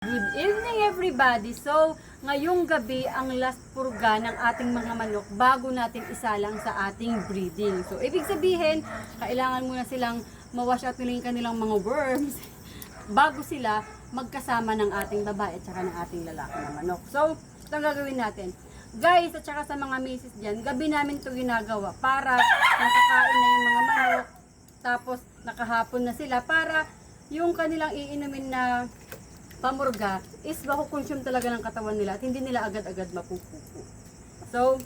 Good evening everybody! So, ngayong gabi ang last purga ng ating mga manok bago natin isalang sa ating breeding. So, ibig sabihin, kailangan muna silang mawash out nila yung kanilang mga worms bago sila magkasama ng ating babae at saka ng ating lalaki na manok. So, ito ang gagawin natin. Guys, at saka sa mga misis dyan, gabi namin ito ginagawa para nakakain na yung mga manok, tapos nakahapon na sila para yung kanilang iinumin na pamurga is makukonsume talaga ng katawan nila at hindi nila agad-agad mapupupo. So,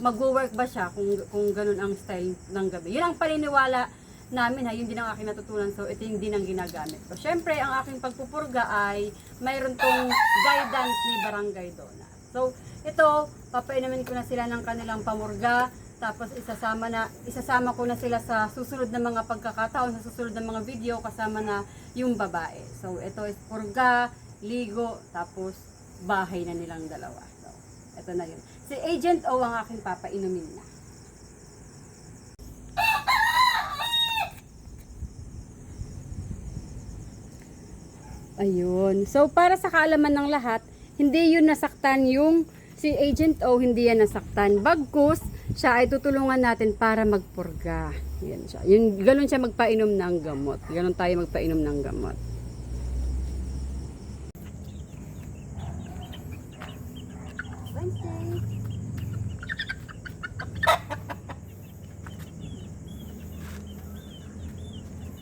magwo-work ba siya kung, kung ganun ang style ng gabi? Yun ang paniniwala namin ha, yun din ang aking natutunan. So, ito yung din ang ginagamit ko. Siyempre, ang aking pagpupurga ay mayroon tong guidance ni Barangay Dona. So, ito, papainumin ko na sila ng kanilang pamurga. Tapos isasama na isasama ko na sila sa susunod na mga pagkakataon, sa susunod na mga video kasama na yung babae. So ito is purga, ligo, tapos bahay na nilang dalawa. So ito na yun. Si Agent O ang aking papainumin na. Ayun. So, para sa kaalaman ng lahat, hindi yun nasaktan yung si Agent O, hindi yan nasaktan. Bagkus, siya ay tutulungan natin para magpurga. Yan siya. Yung, ganun siya magpainom ng gamot. Ganun tayo magpainom ng gamot.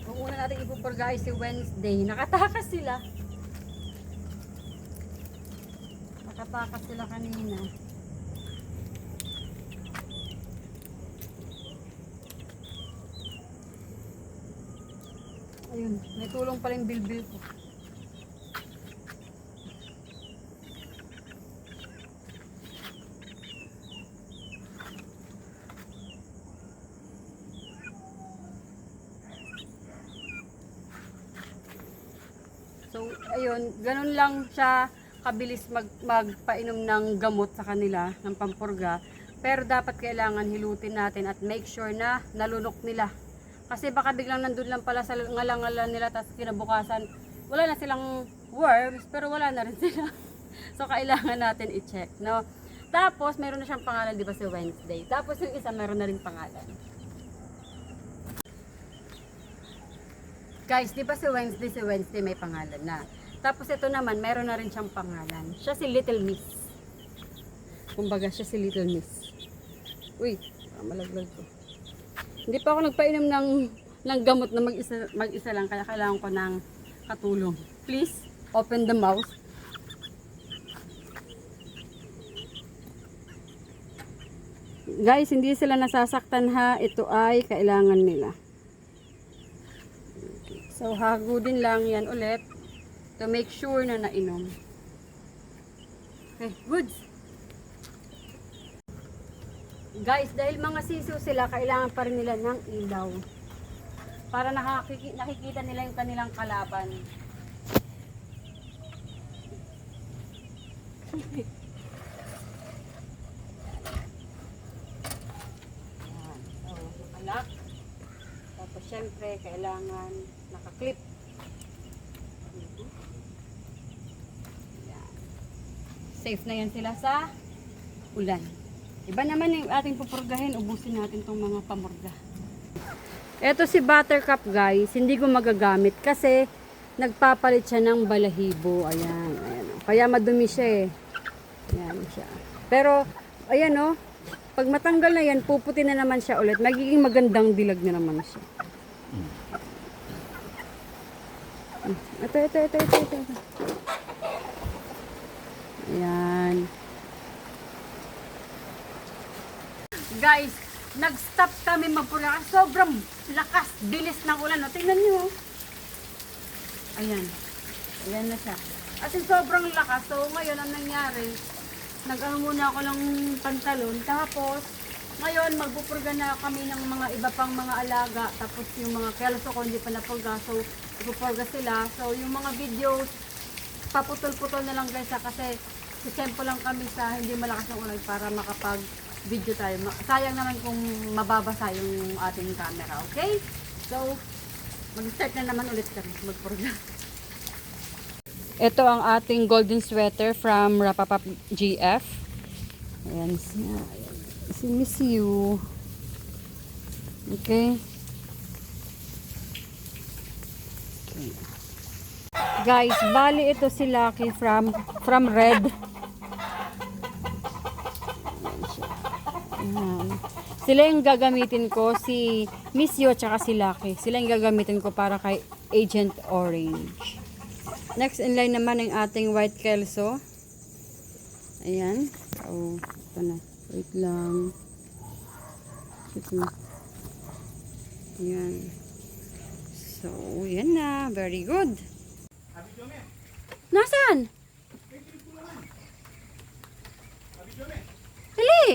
Kung una natin ipupurga si Wednesday, nakatakas sila. Nakatakas sila kanina. Ayun, may tulong pa rin bilbil ko. So, ayun, ganun lang siya kabilis mag, magpainom ng gamot sa kanila, ng pampurga. Pero dapat kailangan hilutin natin at make sure na nalunok nila. Kasi baka biglang nandun lang pala sa ngalangalan nila tapos kinabukasan, wala na silang worms, pero wala na rin sila. so, kailangan natin i-check, no? Tapos, meron na siyang pangalan, di ba, si Wednesday. Tapos, yung isa, meron na rin pangalan. Guys, di ba si Wednesday, si Wednesday may pangalan na. Tapos ito naman, meron na rin siyang pangalan. Siya si Little Miss. Kumbaga, siya si Little Miss. Uy, ah, malaglag ko. Hindi pa ako nagpainom ng, ng gamot na mag-isa, mag-isa lang, kaya kailangan ko ng katulong. Please, open the mouth. Guys, hindi sila nasasaktan ha. Ito ay kailangan nila. So, hagudin lang yan ulit to make sure na nainom. Okay, good. Guys, dahil mga siso sila, kailangan pa rin nila ng ilaw. Para nakakiki- nakikita nila yung kanilang kalaban. Alak. Tapos syempre, kailangan nakaklip. Safe na yan sila sa ulan. Iba naman yung ating pupurgahin, ubusin natin tong mga pamurga. Ito si Buttercup guys, hindi ko magagamit kasi nagpapalit siya ng balahibo. Ayan, ayan. Kaya madumi siya eh. Ayan siya. Pero, ayan oh, pag matanggal na yan, puputi na naman siya ulit. Magiging magandang dilag na naman siya. Ito, ito, ito, ito. ito. Ayan. Guys, nag-stop kami magpula. Sobrang lakas, bilis ng ulan. O, tingnan nyo. oh. Ayan. Ayan na siya. As in, sobrang lakas. So, ngayon, ang nangyari, nag-ano muna ako ng pantalon. Tapos, ngayon, magpupurga na kami ng mga iba pang mga alaga. Tapos, yung mga kelso ko, hindi pa napurga. So, ipupurga sila. So, yung mga videos, paputol-putol na lang guys kasi sisempo lang kami sa hindi malakas ng ulan para makapag video tayo. Sayang naman kung mababasa yung ating camera, okay? So, mag-start na naman ulit kami, magpurga. Ito ang ating golden sweater from Rapapap GF. Ayan si, Miss You. Okay. Guys, bali ito si Lucky from from Red. Ayan siya. Ayan. Sila yung gagamitin ko, si Miss Yo tsaka si Lucky. Sila yung gagamitin ko para kay Agent Orange. Next in line naman ang ating white kelso. Ayan. Oh, ito na. Wait lang. Ito na. Ayan. So, yan na. Very good. Nasaan? Dali!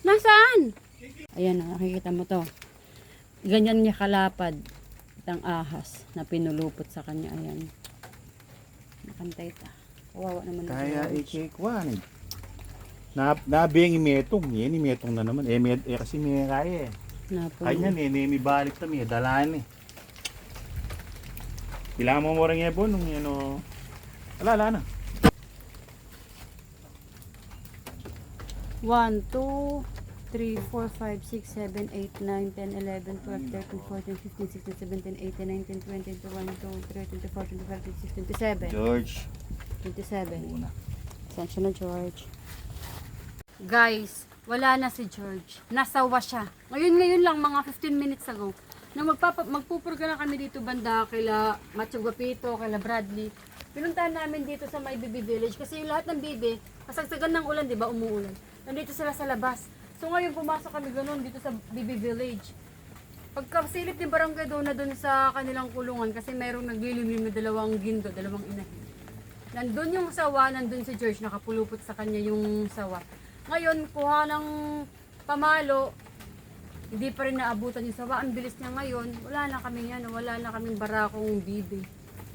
Nasaan? Ayan na, nakikita mo to. Ganyan niya kalapad itang ahas na pinulupot sa kanya. Ayan. Nakantay ta. Kawawa naman. Kaya George. ikikwan eh. Na nabing imetong, yan imetong na naman. Eh, med, eh kasi may kaya eh. Napuno. Kanya eh, may balik na may dalaan eh. Kailangan mo mo rin ebon nung ano. Wala na. 1, 2, 3, 4, 5, 6, 7, 8, 9, 10, 11, 12, 13, 14, 15, 16, 17, 18, 19, 20, 21, 22, 23, 24, 25, 26, 27. George. 27. Una. Sensya na, George. Guys, wala na si George. Nasawa siya. Ngayon, ngayon lang, mga 15 minutes ago, na magpapa, magpupurga na kami dito banda kila Macho Guapito, kila Bradley. Pinuntahan namin dito sa May Bibi Village kasi yung lahat ng bibi, kasagsagan ng ulan, di ba, umuulan. Nandito sila sa labas. So ngayon, pumasok kami ganun dito sa Bibi Village. Pagkasilip ni Barangay doon na doon sa kanilang kulungan kasi mayroong naglililim na dalawang gindo, dalawang inahin. Nandun yung sawa, nandun si George, nakapulupot sa kanya yung sawa. Ngayon, kuha ng pamalo, hindi pa rin naabutan yung sawa. Ang bilis niya ngayon, wala na kami yan, wala na kaming barakong bibi.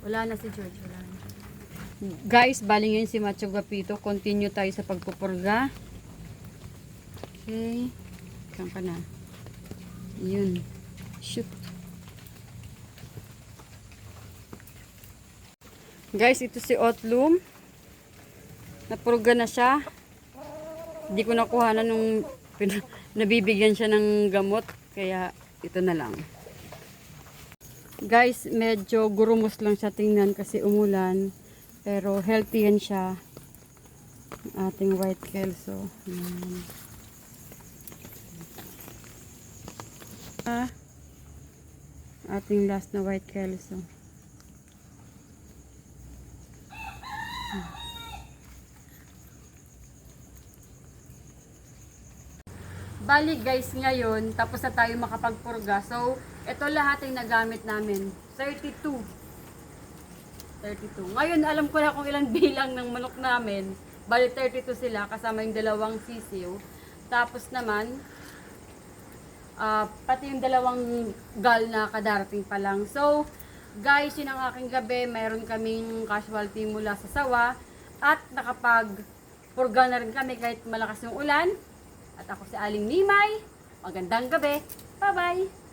Wala na si George, wala na. Guys, bali ngayon si Macho Gapito. Continue tayo sa pagpupurga. Okay. Saan ka na? Yun. Shoot. Guys, ito si Otlum. Napurga na siya. Hindi ko nakuha na nung nabibigyan siya ng gamot. Kaya ito na lang. Guys, medyo gurumos lang siya tingnan kasi umulan. Pero healthy yan siya. Ating white kelso. Ayan. Ah, ating last na white kelso. Bali guys, ngayon, tapos na tayo makapagpurga. So, ito lahat yung nagamit namin. 32. 32. Ngayon, alam ko na kung ilang bilang ng manok namin. Bali, 32 sila, kasama yung dalawang sisiw. Tapos naman, ah, pati yung dalawang gal na kadarating pa lang. So, guys, yun ang aking gabi. Mayroon kaming casualty mula sa sawa. At nakapag purga na rin kami kahit malakas yung ulan. At ako si Aling Nimay. Magandang gabi. Bye-bye!